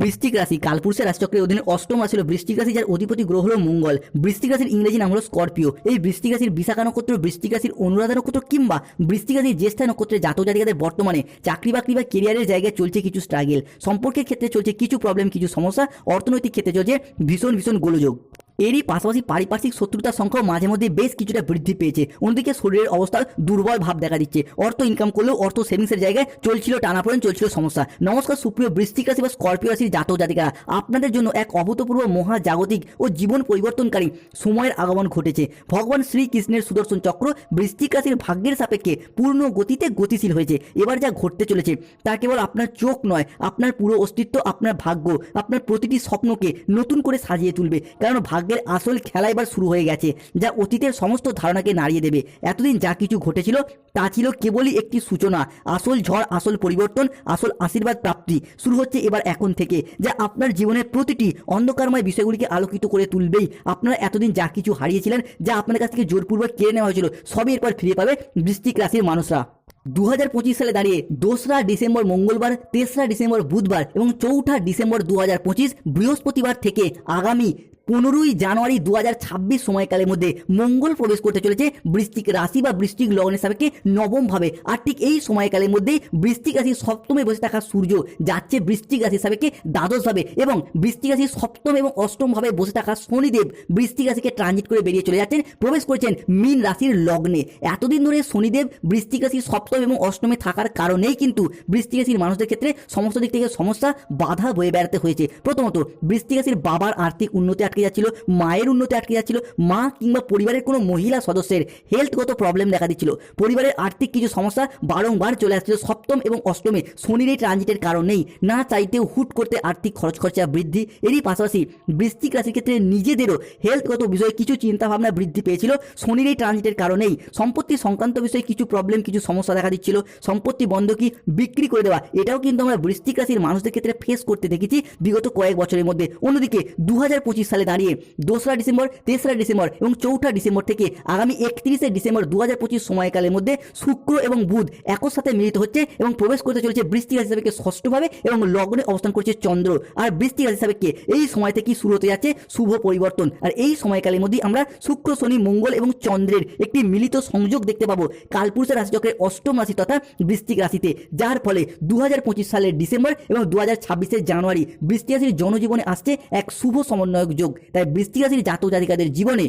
বৃশ্চিক রাশি, কালপুরুষের রাশিচক্রের অধীনে অষ্টম রাশি হল বৃষ্টিক রাশি, যার অধিপতি গ্রহ হল মঙ্গল। বৃষ্টিক রাশির ইংরেজি নাম হল স্করপিও। এই বৃষ্টিক রাশির বিশাখা নক্ষত্র বৃষ্টিক রাশির অনুরাধা নক্ষত্র কিংবা বৃষ্টিক রাশির জ্যেষ্ঠা নক্ষত্রের জাতক জাতিকাদের বর্তমানে চাকরি বাকরি বা কেরিয়ারের জায়গায় চলছে কিছু স্ট্রাগেল সম্পর্কের ক্ষেত্রে চলছে কিছু প্রবলেম কিছু সমস্যা। অর্থনৈতিক ক্ষেত্রে চলছে ভীষণ ভীষণ গোলযোগ। এরই পাশাপাশি পারিপার্শ্বিক শত্রুতার সংখ্যাও মাঝে মধ্যে বেশ কিছুটা বৃদ্ধি পেয়েছে। অন্যদিকে শরীরের অবস্থার দুর্বল ভাব দেখা দিচ্ছে। অর্থ ইনকাম করলেও অর্থ সেভিংসের জায়গায় চলছিল টানাপোড়েন, চলছিল সমস্যা। নমস্কার, সুপ্রিয় বৃশ্চিক রাশি বা স্করপিও রাশির জাতক জাতিকারা আপনাদের জন্য এক অভূতপূর্ব মহাজাগতিক ও জীবন পরিবর্তনকারী সময়ের আগমন ঘটেছে। ভগবান শ্রীকৃষ্ণের সুদর্শন চক্র বৃশ্চিক রাশির ভাগ্যের সাপেক্ষে পূর্ণ গতিতে গতিশীল হয়েছে। এবার যা ঘটতে চলেছে, তা কেবল আপনার চোখ নয়, আপনার পুরো অস্তিত্ব, আপনার ভাগ্য, আপনার প্রতিটি স্বপ্নকে নতুন করে সাজিয়ে তুলবে। কারণ ভাগ্যের আসল খেলা এবার শুরু হয়ে গেছে, যা অতীতের সমস্ত ধারণাকে নাড়িয়ে দেবে। এতদিন যা কিছু ঘটেছিল, তা ছিল কেবলই একটি সূচনা, আসল ঝড়, আসল পরিবর্তন, আসল আশীর্বাদ প্রাপ্তি। শুরু হচ্ছে এবার এখন থেকে, যা আপনার জীবনের প্রতিটি অন্ধকারময় বিষয়গুলিকে আলোকিত করে তুলবেই। আপনারা এতদিন যা কিছু হারিয়েছিলেন, যা আপনার কাছ থেকে জোরপূর্বক কেড়ে নেওয়া হয়েছিল, সবই এরপর ফিরে পাবে বৃশ্চিক রাশির মানুষরা। দু হাজার পঁচিশ সালে দাঁড়িয়ে দোসরা ডিসেম্বর মঙ্গলবার, তেসরা ডিসেম্বর বুধবার এবং চৌঠা ডিসেম্বর দু হাজার পঁচিশ বৃহস্পতিবার থেকে আগামী পনেরোই জানুয়ারি দু হাজার ছাব্বিশ সময়কালের মধ্যে মঙ্গল প্রবেশ করতে চলেছে বৃষ্টিক রাশি বা বৃশ্চিক লগ্নের সাপেক্ষে নবমভাবে। আর ঠিক এই সময়কালের মধ্যেই বৃশ্চিক রাশির সপ্তমে বসে থাকা সূর্য যাচ্ছে বৃশ্চিক রাশির সাপেক্ষে দ্বাদশ ভাবে এবং বৃশ্চিক রাশির সপ্তম এবং অষ্টমভাবে বসে থাকা শনিদেব বৃশ্চিক রাশিকে ট্রানজিট করে বেরিয়ে চলে যাচ্ছেন, প্রবেশ করেছেন মীন রাশির লগ্নে। এতদিন ধরে শনিদেব বৃশ্চিক রাশির সপ্তম এবং অষ্টমে থাকার কারণেই কিন্তু বৃশ্চিক রাশির মানুষদের ক্ষেত্রে সমস্ত দিক থেকে সমস্যা, বাধা বয়ে বেড়াতে হয়েছে। প্রথমত, বৃশ্চিক রাশির বাবার আর্থিক উন্নতি আটকে যাচ্ছিল, মায়ের উন্নতি আটকে যাচ্ছিল, মা কিংবা পরিবারের কোনো মহিলা সদস্যের হেলথগত প্রবলেম দেখা দিচ্ছিল। পরিবারের আর্থিক কিছু সমস্যা বারংবার চলে আসছিল, সপ্তম এবং অষ্টমে শনির এই ট্রানজিটের কারণেই না চাইতেও হুট করতে আর্থিক খরচ খরচা বৃদ্ধি। এরই পাশাপাশি বৃশ্চিক রাশির ক্ষেত্রে নিজেদেরও হেলথগত বিষয়ে কিছু চিন্তাভাবনা বৃদ্ধি পেয়েছিল। শনির এই ট্রানজিটের কারণেই সম্পত্তি সংক্রান্ত বিষয়ে কিছু প্রবলেম কিছু সমস্যা দেখা দিচ্ছিল। সম্পত্তি বন্ধকি বিক্রি করে দেওয়া, এটাও কিন্তু আমরা বৃশ্চিক রাশির মানুষদের ক্ষেত্রে ফেস করতে দেখেছি বিগত কয়েক বছরের মধ্যে। অন্যদিকে দু হাজার পঁচিশ সালে দাঁড়িয়ে দোসরা ডিসেম্বর, তেসরা ডিসেম্বর এবং চৌঠা ডিসেম্বর থেকে আগামী একত্রিশে ডিসেম্বর দু হাজার পঁচিশ সময়কালের মধ্যে শুক্র এবং বুধ একর সাথে মিলিত হচ্ছে এবং প্রবেশ করতে চলেছে বৃষ্টি রাশি সাপেক্ষে ষষ্ঠভাবে এবং লগ্নে অবস্থান করছে চন্দ্র। আর বৃষ্টি রাশি সাপেক্ষে এই সময় থেকেই শুরু হতে যাচ্ছে শুভ পরিবর্তন। আর এই সময়কালের মধ্যেই আমরা শুক্র, শনি, মঙ্গল এবং চন্দ্রের একটি মিলিত সংযোগ দেখতে পাবো কালপুরুষের রাশিচক্রের অষ্টম রাশি তথা বৃশ্চিক রাশিতে। যার ফলে দু হাজার পঁচিশ সালের ডিসেম্বর এবং দু হাজার জানুয়ারি বৃষ্টি রাশির জনজীবনে আসছে এক শুভ সমন্বয়ক যোগ। তাই বৃষ্টি রাশির জাতক জাতিকাদের জীবনে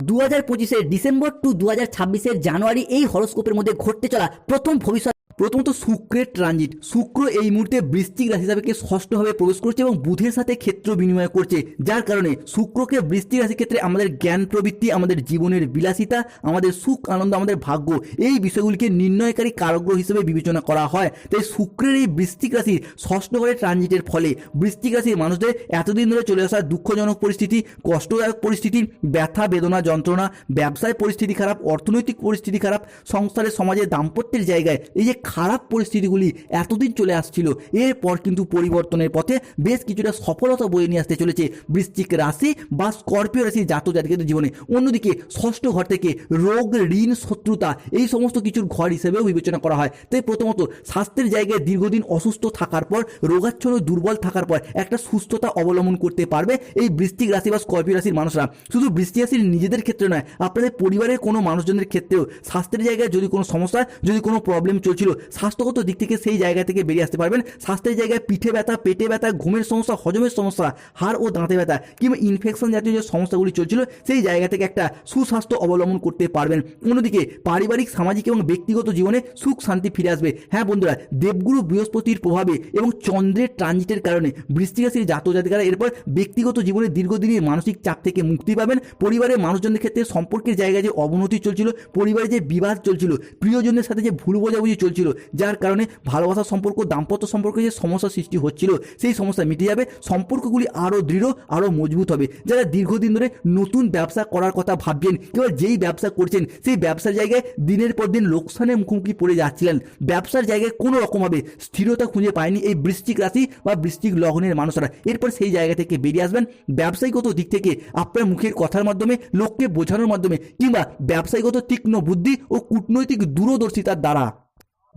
দু হাজার পঁচিশের ডিসেম্বর টু দু হাজার ছাব্বিশের জানুয়ারি এই হরস্কোপের মধ্যে ঘটতে চলা প্রথম ভবিষ্যৎ প্রথমত শুক্রের ট্রানজিট শুক্র এই মুহূর্তে বৃশ্চিক রাশি হিসাবে ষষ্ঠভাবে প্রবেশ করছে এবং বুধের সাথে ক্ষেত্র বিনিময় করছে, যার কারণে শুক্রকে বৃশ্চিক রাশির ক্ষেত্রে আমাদের জ্ঞান প্রবৃত্তি, আমাদের জীবনের বিলাসিতা, আমাদের সুখ, আনন্দ, আমাদের ভাগ্য, এই বিষয়গুলিকে নির্ণয়কারী কারগ্রহ হিসেবে বিবেচনা করা হয়। তাই শুক্রের এই বৃশ্চিক রাশির ষষ্ঠ ঘরে ট্রানজিটের ফলে বৃশ্চিক রাশির মানুষদের এতদিন ধরে চলে আসা দুঃখজনক পরিস্থিতি, কষ্টদায়ক পরিস্থিতি, ব্যথা, বেদনা, যন্ত্রণা, ব্যবসায় পরিস্থিতি খারাপ, অর্থনৈতিক পরিস্থিতি খারাপ সংসারের সমাজে দাম্পত্যের জায়গায় এই যে খারাপ পরিস্থিতিগুলি এতদিন চলে আসছিল। এরপর কিন্তু পরিবর্তনের পথে বেশ কিছুটা সফলতা বয়ে নিয়ে আসতে চলেছে বৃশ্চিক রাশি বা স্করপিও রাশির জাতক জাতিকাদের জীবনে। অন্যদিকে ষষ্ঠ ঘর থেকে রোগ, ঋণ, শত্রুতা এই সমস্ত কিছুর ঘর হিসেবেও বিবেচনা করা হয়। তাই প্রথমত স্বাস্থ্যের জায়গায় দীর্ঘদিন অসুস্থ থাকার পর, রোগাচ্ছন্ন, দুর্বল থাকার পর একটা সুস্থতা অবলম্বন করতে পারবে এই বৃশ্চিক রাশি বা স্করপিও রাশির মানুষরা। শুধু বৃষ্টি রাশির নিজেদের ক্ষেত্রে নয়, আপনাদের পরিবারের কোনো মানুষজনের ক্ষেত্রেও স্বাস্থ্যের জায়গায় যদি কোনো সমস্যা, যদি কোনো প্রবলেম চলছিল স্বাস্থ্যগত দিক থেকে সেই জায়গা থেকে বেরিয়ে আসতে পারবেন। স্বাস্থ্যের জায়গায় পিঠে ব্যথা, পেটে ব্যথা, ঘুমের সমস্যা, হজমের সমস্যা, হাড় ও দাঁতে ব্যথা কিংবা ইনফেকশন জাতীয় যে সমস্যাগুলি চলছিল, সেই জায়গা থেকে একটা সুস্বাস্থ্য অবলম্বন করতে পারবেন। অন্যদিকে পারিবারিক, সামাজিক এবং ব্যক্তিগত জীবনে সুখ, শান্তি ফিরে আসবে। হ্যাঁ বন্ধুরা, দেবগুরু বৃহস্পতির প্রভাবে এবং চন্দ্রের ট্রানজিটের কারণে বৃষ্টি রাশির জাতক জাতিকারা এরপর ব্যক্তিগত জীবনে দীর্ঘদিনের মানসিক চাপ থেকে মুক্তি পাবেন। পরিবারের মানুষজনের ক্ষেত্রে সম্পর্কের জায়গায় যে অবনতি চলছিল, পরিবারে যে বিবাদ চলছিল প্রিয়জনের সাথে যে ভুল বোঝাবুঝি চলছিল যার কারণে ভালোবাসা সম্পর্ক, দাম্পত্য সম্পর্কে যে সমস্যা সৃষ্টি হচ্ছিল, সেই সমস্যা মিটে যাবে, সম্পর্কগুলি আরও দৃঢ়, আরও মজবুত হবে। যারা দীর্ঘদিন ধরে নতুন ব্যবসা করার কথা ভাবছেন, কিংবা যেই ব্যবসা করছেন, সেই ব্যবসার জায়গায় দিনের পর দিন লোকসানের মুখোমুখি পড়ে যাচ্ছিলেন। ব্যবসার জায়গায় কোনো রকমভাবে স্থিরতা খুঁজে পায়নি এই বৃষ্টিক রাশি বা বৃষ্টিক লগ্নের মানুষরা। এরপর সেই জায়গা থেকে বেরিয়ে আসবেন। ব্যবসায়িকত দিক থেকে আপনার মুখের কথার মাধ্যমে, লোককে বোঝানোর মাধ্যমে, কিংবা ব্যবসায়িকত তীক্ষ্ণ বুদ্ধি ও কূটনৈতিক দূরদর্শিতার দ্বারা।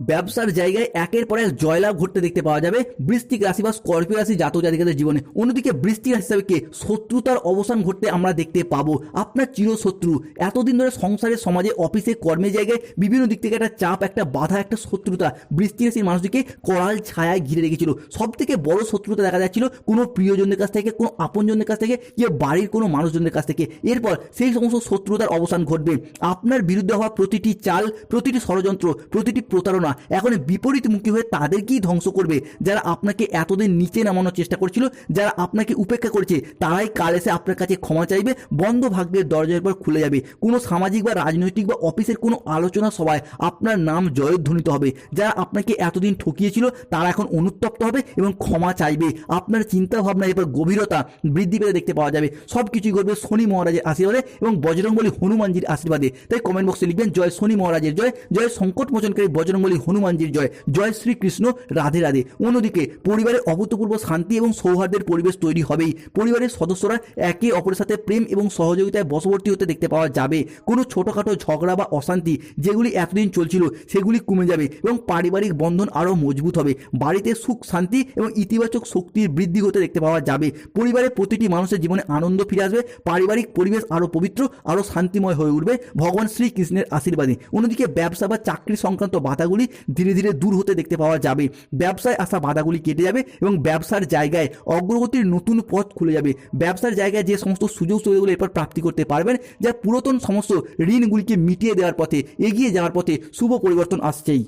ব্যবসার জায়গায় একের পর এক জয়লাভ ঘটতে দেখতে পাওয়া যাবে। বৃষ্টিক রাশি বা স্করপিও রাশি জাতক জাতিকাদের জীবনে। অন্যদিকে বৃষ্টি রাশি হিসাবে কে? শত্রুতার অবসান ঘটতে আমরা দেখতে পাবো। আপনার চিরশত্রু। এতদিন ধরে সংসারে, সমাজে, অফিসে, কর্মের জায়গায় বিভিন্ন দিক থেকে একটা চাপ, একটা বাধা, একটা শত্রুতা বৃষ্টি রাশির মানুষটিকে করাল ছায়ায় ঘিরে রেখেছিল। সব থেকে বড় শত্রুতা দেখা যাচ্ছিল কোনো প্রিয়জনের কাছ থেকে, কোনো আপনজনের কাছ থেকে, কি বাড়ির কোনো মানুষজনের কাছ থেকে। এরপর সেই সমস্ত শত্রুতার অবসান ঘটবে। আপনার বিরুদ্ধে হওয়া প্রতিটি চাল, প্রতিটি ষড়যন্ত্র, প্রতিটি প্রতারণা এখন বিপরীতমুখী হয়ে তাদেরকেই ধ্বংস করবে। যারা আপনাকে এতদিন নিচে নামানোর চেষ্টা করছিল, যারা আপনাকে উপেক্ষা করেছে, তারাই কাল এসে আপনার কাছে ক্ষমা চাইবে, বন্ধ ভাগ্যের দরজার পর খুলে যাবে। কোনো সামাজিক বা রাজনৈতিক বা অফিসের কোনো আলোচনা সভায় আপনার নাম জয়ধ্বনিত হবে। যারা আপনাকে এতদিন ঠকিয়েছিল, তারা এখন অনুত্তপ্ত হবে এবং ক্ষমা চাইবে। আপনার চিন্তা ভাবনা এবার গভীরতা বৃদ্ধি পেতে দেখতে পাওয়া যাবে। সব কিছুই করবে শনি মহারাজের আশীর্বাদে এবং বজরংবলী হনুমানজির আশীর্বাদে। তাই কমেন্ট বক্সে লিখবেন, জয় শনি মহারাজের জয় জয় সংকট মোচনকারী বজরংবলী হনুমানজির জয়। জয় শ্রীকৃষ্ণ, রাধে রাধে। অন্যদিকে পরিবারে অভূতপূর্ব শান্তি এবং সৌহার্দ্যের পরিবেশ তৈরি হবেই। পরিবারের সদস্যরা একে অপরের সাথে প্রেম এবং সহযোগিতায় বশবর্তী হতে দেখতে পাওয়া যাবে। কোনো ছোটোখাটো ঝগড়া বা অশান্তি যেগুলি এতদিন চলছিল, সেগুলি কমে যাবে এবং পারিবারিক বন্ধন আরও মজবুত হবে। বাড়িতে সুখ, শান্তি এবং ইতিবাচক শক্তির বৃদ্ধি হতে দেখতে পাওয়া যাবে। পরিবারের প্রতিটি মানুষের জীবনে আনন্দ ফিরে আসবে, পারিবারিক পরিবেশ আরও পবিত্র, আরও শান্তিময় হয়ে উঠবে ভগবান শ্রীকৃষ্ণের আশীর্বাদে। অন্যদিকে ব্যবসা বা চাকরি সংক্রান্ত বাধাগুলি ধীরে ধীরে দূর হতে দেখতে পাওয়া যাবে। ব্যবসায় আসা বাধাগুলি কেটে যাবে এবং ব্যবসার জায়গায় অগ্রগতির নতুন পথ খুলে যাবে। ব্যবসার জায়গায় যে সমস্ত সুযোগ সুবিধাগুলো এরপর প্রাপ্তি করতে পারবেন, যা পুরাতন সমস্ত ঋণগুলিকে মিটিয়ে দেওয়ার পথে, এগিয়ে যাওয়ার পথে শুভ পরিবর্তন আসছেই।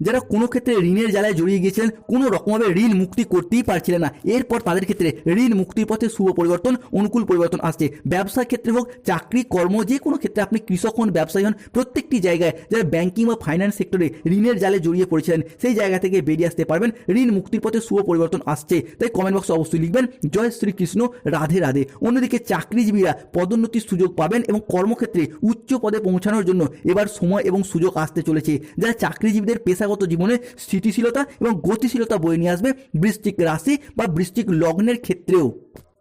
যারা কোনো ক্ষেত্রে ঋণের জ্বালায় জড়িয়ে গিয়েছিলেন, কোনো রকমভাবে ঋণ মুক্তি করতেই পারছিলেন না। এরপর তাদের ক্ষেত্রে ঋণ মুক্তির পথে শুভ পরিবর্তন, অনুকূল পরিবর্তন আসছে। ব্যবসার ক্ষেত্রে হোক, চাকরি, কর্ম, যে কোনো ক্ষেত্রে আপনি কৃষক হন, ব্যবসায়ী হন, প্রত্যেকটি জায়গায় যারা ব্যাংকিং বা ফাইন্যান্স সেক্টরে ঋণের জালে জড়িয়ে পড়েছিলেন, সেই জায়গা থেকে বেরিয়ে আসতে পারবেন। ঋণ মুক্তির পথে শুভ পরিবর্তন আসছে। তাই কমেন্ট বক্সে অবশ্যই লিখবেন, জয় শ্রীকৃষ্ণ, রাধে রাধে। অন্যদিকে চাকরিজীবীরা পদোন্নতির সুযোগ পাবেন এবং কর্মক্ষেত্রে উচ্চ পদে পৌঁছানোর জন্য এবার সময় এবং সুযোগ আসতে চলেছে। যারা চাকরিজীবীদের পেশাগত জীবনে স্থিতিশীলতা এবং গতিশীলতা বয়ে নিয়ে আসবে বৃষ্টিক রাশি বা বৃষ্টিক লগ্নের ক্ষেত্রেও।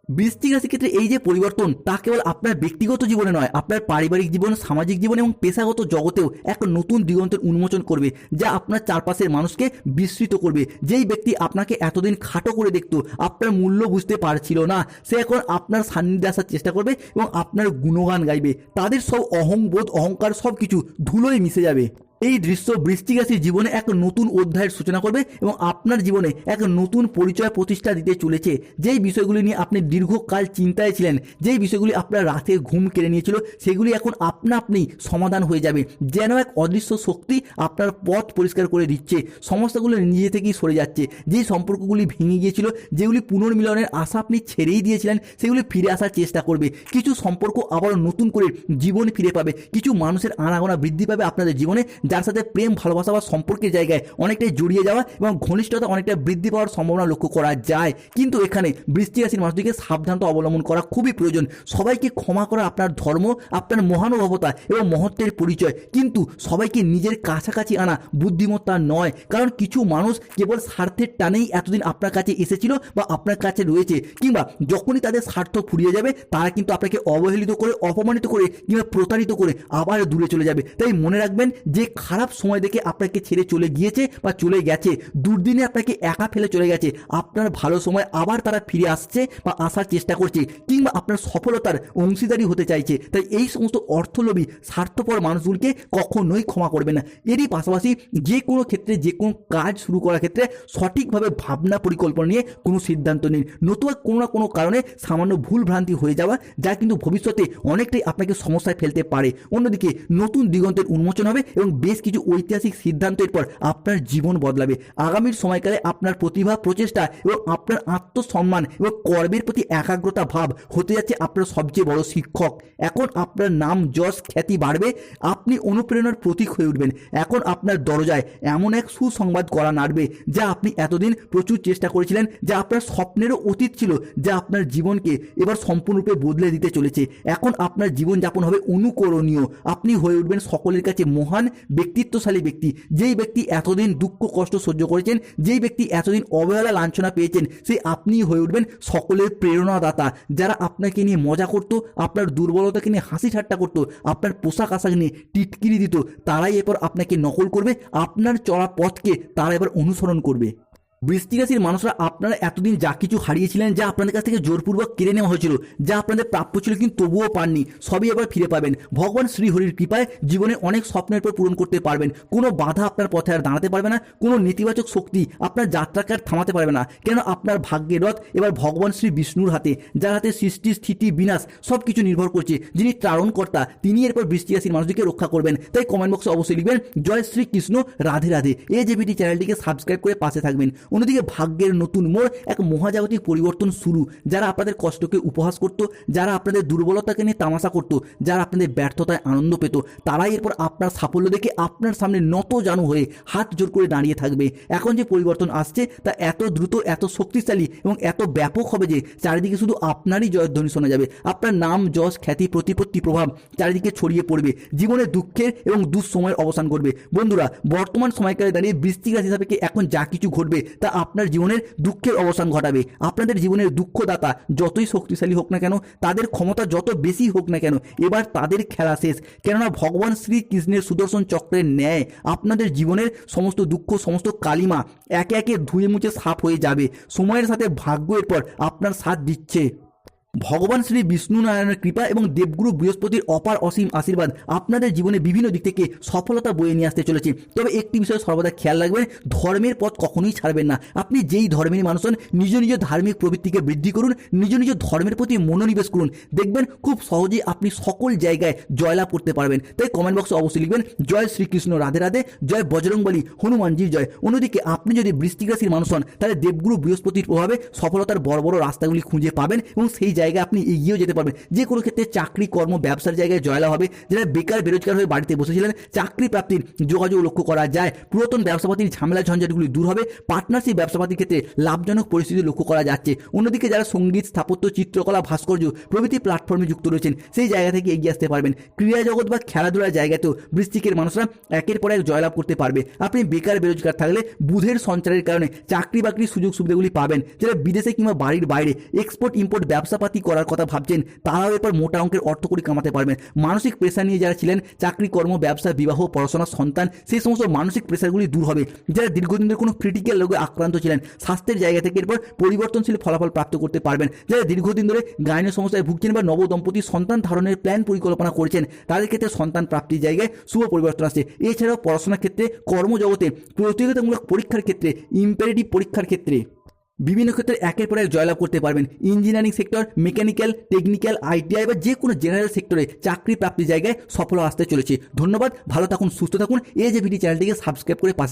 বৃষ্টিক রাশির ক্ষেত্রে এই যে পরিবর্তন, তা কেবল আপনার ব্যক্তিগত জীবনে নয়, আপনার পারিবারিক জীবন, সামাজিক জীবন এবং পেশাগত জগতেও এক নতুন দিগন্তের উন্মোচন করবে, যা আপনার চারপাশের মানুষকে বিস্মৃত করবে। যেই ব্যক্তি আপনাকে এতদিন খাটো করে দেখত, আপনার মূল্য বুঝতে পারছিল না, সে এখন আপনার সান্নিধ্যে আসার চেষ্টা করবে এবং আপনার গুণগান গাইবে। তাদের সব অহংবোধ, অহংকার সব কিছু ধুলোয় মিশে যাবে। এই দৃশ্য বৃষ্টিক রাশির জীবনে এক নতুন অধ্যায়ের সূচনা করবে এবং আপনার জীবনে এক নতুন পরিচয় প্রতিষ্ঠা দিতে চলেছে। যেই বিষয়গুলি নিয়ে আপনি দীর্ঘকাল চিন্তায় ছিলেন, যেই বিষয়গুলি আপনার রাতে ঘুম কেড়ে নিয়েছিল, সেগুলি এখন আপনা আপনি সমাধান হয়ে যাবে। যেন এক অদৃশ্য শক্তি আপনার পথ পরিষ্কার করে দিচ্ছে। সমস্যাগুলো নিজে থেকেই সরে যাচ্ছে। যেই সম্পর্কগুলি ভেঙে গিয়েছিল, যেগুলি পুনর্মিলনের আশা আপনি ছেড়েই দিয়েছিলেন, সেগুলি ফিরে আসার চেষ্টা করবে। কিছু সম্পর্ক আবার নতুন করে জীবন ফিরে পাবে। কিছু মানুষের আনাগোনা বৃদ্ধি পাবে আপনাদের জীবনে। যার সাথে প্রেম, ভালোবাসা বা সম্পর্কের জায়গায় অনেকটাই জড়িয়ে যাওয়া এবং ঘনিষ্ঠতা অনেকটা বৃদ্ধি পাওয়ার সম্ভাবনা লক্ষ্য করা যায়। কিন্তু এখানে বৃষ্টি রাশির মানুষটিকে সাবধানতা অবলম্বন করা খুবই প্রয়োজন। সবাইকে ক্ষমা করা আপনার ধর্ম, আপনার মহানুভবতা এবং মহত্বের পরিচয়। কিন্তু সবাইকে নিজের কাছাকাছি আনা বুদ্ধিমত্তা নয়। কারণ কিছু মানুষ কেবল স্বার্থের টানেই এতদিন আপনার কাছে এসেছিল বা আপনার কাছে রয়েছে। কিংবা যখনই তাদের স্বার্থ ফুরিয়ে যাবে, তারা কিন্তু আপনাকে অবহেলিত করে, অপমানিত করে কিংবা প্রতারিত করে আবার দূরে চলে যাবে। তাই মনে রাখবেন যে খারাপ সময় দেখে আপনাকে ছেড়ে চলে গিয়েছে বা চলে গেছে, দুর্দিনে আপনাকে একা ফেলে চলে গেছে, আপনার ভালো সময় আবার তারা ফিরে আসছে বা আসার চেষ্টা করছে কিংবা আপনার সফলতার অংশীদারি হতে চাইছে। তাই এই সমস্ত অর্থলোভী, স্বার্থপর মানুষগুলিকে কখনোই ক্ষমা করবে না। এরই পাশাপাশি যে কোনো ক্ষেত্রে যে কোনো কাজ শুরু করার ক্ষেত্রে সঠিকভাবে ভাবনা পরিকল্পনা নিয়ে কোনো সিদ্ধান্ত নিন। নতুবা কোনো না কোনো কারণে সামান্য ভুল ভ্রান্তি হয়ে যাওয়া, যা কিন্তু ভবিষ্যতে অনেকটাই আপনাকে সমস্যায় ফেলতে পারে। অন্যদিকে নতুন দিগন্তের উন্মোচন হবে এবং বেশ কিছু ঐতিহাসিক সিদ্ধান্তের পর আপনার জীবন বদলাবে। আগামীর সময়কালে আপনার প্রতিভা, প্রচেষ্টা এবং আপনার আত্মসম্মান এবং কর্মের প্রতি একাগ্রতা ভাব হতে যাচ্ছে আপনার সবচেয়ে বড় শিক্ষক। এখন আপনার নাম, যশ, খ্যাতি বাড়বে, আপনি অনুপ্রেরণার প্রতীক হয়ে উঠবেন। এখন আপনার দরজায় এমন এক সুসংবাদ করা নাড়বে যা আপনি এতদিন প্রচুর চেষ্টা করেছিলেন, যা আপনার স্বপ্নেরও অতীত ছিল, যা আপনার জীবনকে এবার সম্পূর্ণরূপে বদলে দিতে চলেছে। এখন আপনার জীবনযাপন হবে অনুকরণীয়। আপনি হয়ে উঠবেন সকলের কাছে মহান ব্যক্তিত্বশালী ব্যক্তি। যেই ব্যক্তি এতদিন দুঃখ, কষ্ট সহ্য করেছেন, যেই ব্যক্তি এতদিন অবহেলা, লাঞ্ছনা পেয়েছেন, সেই আপনি হয়ে উঠবেন সকলের প্রেরণাদাতা। যারা আপনাকে নিয়ে মজা করতো, আপনার দুর্বলতাকে নিয়ে হাসি ঠাট্টা করতো, আপনার পোশাক আশাক নিয়ে টিটকিরি দিত, তারাই এরপর আপনাকে নকল করবে, আপনার চলা পথকে তারা এবার অনুসরণ করবে। বৃষ্টি রাশির মানুষরা আপনারা এতদিন যা কিছু হারিয়েছিলেন, যা আপনাদের কাছ থেকে জোরপূর্বক কেড়ে নেওয়া হয়েছিল, যা আপনাদের প্রাপ্য ছিল কিন্তু তবুও পাননি, সবই এবার ফিরে পাবেন। ভগবান শ্রীহরির কৃপায় জীবনে অনেক স্বপ্নের পর পূরণ করতে পারবেন। কোনো বাধা আপনার পথে আর দাঁড়াতে পারবে না, কোনো নেতিবাচক শক্তি আপনার যাত্রাকে আর থামাতে পারবে না। কেন আপনার ভাগ্যের রথ এবার ভগবান শ্রী বিষ্ণুর হাতে, যার হাতে সৃষ্টি, স্থিতি, বিনাশ সব কিছু নির্ভর করছে। যিনি ত্রাণকর্তা, তিনি এরপর বৃষ্টি রাশির মানুষদেরকে রক্ষা করবেন। তাই কমেন্ট বক্সে অবশ্যই লিখবেন, জয় শ্রী কৃষ্ণ রাধে রাধে। এই ভিডি চ্যানেলটিকে সাবস্ক্রাইব করে পাশে থাকবেন। অন্যদিকে ভাগ্যের নতুন মোড় এক মহাজাগতিক পরিবর্তন শুরু, যারা আপনাদের কষ্টকে উপহাস করত, যারা আপনাদের দুর্বলতাকে নিয়ে তামাশা করত, যারা আপনাদের ব্যর্থতায় আনন্দ পেত, তারাই এরপর আপনার সাফল্য দেখে আপনার সামনে নত জানু হয়ে হাত জোর করে দাঁড়িয়ে থাকবে। এখন যে পরিবর্তন আসছে, তা এত দ্রুত, এত শক্তিশালী এবং এত ব্যাপক হবে যে চারিদিকে শুধু আপনারই জয়ধ্বনি শোনা যাবে। আপনার নাম, যশ, খ্যাতি, প্রতিপত্তি, প্রভাব চারিদিকে ছড়িয়ে পড়বে। জীবনে দুঃখের এবং দুঃসময়ের অবসান ঘটবে। বন্ধুরা, বর্তমান সময়কালে দাঁড়িয়ে বৃষ্টিক হিসাবে কি এখন যা কিছু ঘটবে তা আপনার জীবনের দুঃখের অবসান ঘটাবে। আপনাদের জীবনের দুঃখদাতা যতই শক্তিশালী হোক না কেন, তাদের ক্ষমতা যত বেশি হোক না কেন, এবার তাদের খেলা শেষ। কেননা ভগবান শ্রীকৃষ্ণের সুদর্শন চক্রের ন্যায় আপনাদের জীবনের সমস্ত দুঃখ, সমস্ত কালিমা একে একে ধুয়ে মুছে সাফ হয়ে যাবে। সময়ের সাথে ভাগ্য এরপর আপনার সাথ দিচ্ছে। ভগবান শ্রী বিষ্ণু নারায়ণের কৃপা এবং দেবগুরু বৃহস্পতির অপার অসীম আশীর্বাদ আপনাদের জীবনে বিভিন্ন দিক থেকে সফলতা বয়ে নিয়ে আসতে চলেছে। তবে একটি বিষয় সর্বদা খেয়াল রাখবেন, ধর্মের পথ কখনোই ছাড়বেন না। আপনি যেই ধর্মের মানুষ হন, নিজ নিজ ধার্মিক প্রবৃত্তিকে বৃদ্ধি করুন, নিজ নিজ ধর্মের প্রতি মনোনিবেশ করুন। দেখবেন খুব সহজেই আপনি সকল জায়গায় জয়লাভ করতে পারবেন। তাই কমেন্ট বক্সে অবশ্যই লিখবেন, জয় শ্রীকৃষ্ণ, রাধে রাধে, জয় বজরংবলী, হনুমানজির জয়। অন্যদিকে আপনি যদি বৃষ্টিক রাশির মানুষ হন, তাহলে দেবগুরু বৃহস্পতির প্রভাবে সফলতার বড় বড় রাস্তাগুলি খুঁজে পাবেন এবং সেই জায়গায় আপনি এগিয়েও যেতে পারবেন। যে কোনো ক্ষেত্রে চাকরি, কর্ম, ব্যবসার জায়গায় জয়লাভ হবে। যারা বেকার, বেরোজগার হয়ে বাড়িতে বসেছিলেন, চাকরি প্রাপ্তির যোগাযোগ লক্ষ্য করা যায়। পুরাতন ব্যবসাপাতির ঝামেলা, ঝঞ্ঝাটগুলি দূর হবে। পার্টনারশিপ ব্যবসাপাতির ক্ষেত্রে লাভজনক পরিস্থিতি লক্ষ্য করা যাচ্ছে। অন্যদিকে যারা সংগীত, স্থাপত্য, চিত্রকলা, ভাস্কর্য প্রভৃতি প্ল্যাটফর্মে যুক্ত রয়েছেন, সেই জায়গা থেকে এগিয়ে আসতে পারবেন। ক্রীড়া জগৎ বা খেলাধুলার জায়গাতেও বৃষ্টিকের মানুষরা একের পর এক জয়লাভ করতে পারবে। আপনি বেকার, বেরোজগার থাকলে বুধের সঞ্চারের কারণে চাকরি বাকরির সুযোগ সুবিধাগুলি পাবেন। যারা বিদেশে কিংবা বাড়ির বাইরে এক্সপোর্ট ইম্পোর্ট ব্যবসাপাতি করার কথা ভাবছেন, তারাও এরপর মোটা অঙ্কের অর্থ করি কামাতে পারবেন। মানসিক প্রেশার নিয়ে যারা ছিলেন, চাকরি, কর্ম, ব্যবসা, বিবাহ, পড়াশোনা, সন্তান, সেই সমস্ত মানসিক প্রেশারগুলি দূর হবে। যারা দীর্ঘদিন ধরে কোনো ক্রিটিক্যাল রোগে আক্রান্ত ছিলেন, স্বাস্থ্যের জায়গা থেকে এরপর পরিবর্তনশীল ফলাফল প্রাপ্ত করতে পারবেন। যারা দীর্ঘদিন ধরে গায়নের সমস্যায় ভুগছেন বা নবদম্পতি সন্তান ধারণের প্ল্যান পরিকল্পনা করেছেন, তাদের ক্ষেত্রে সন্তান প্রাপ্তির জায়গায় শুভ পরিবর্তন আসছে। এছাড়াও পড়াশোনার ক্ষেত্রে, কর্মজগতে প্রতিযোগিতামূলক পরীক্ষার ক্ষেত্রে ইম্পারেটিভ পরীক্ষার ক্ষেত্রে। বিভিন্ন ক্ষেত্রে একের পর এক জয়লাভ করতে পারবেন। Engineering sector, mechanical, technical, ITI বা যে কোনো জেনারেল সেক্টরে চাকরি প্রাপ্তির জায়গায় সফল আসতে চলেছে। ধন্যবাদ, ভালো থাকুন, সুস্থ থাকুন। এই যে ভিডিও চ্যানেলটিকে সাবস্ক্রাইব করে পাশে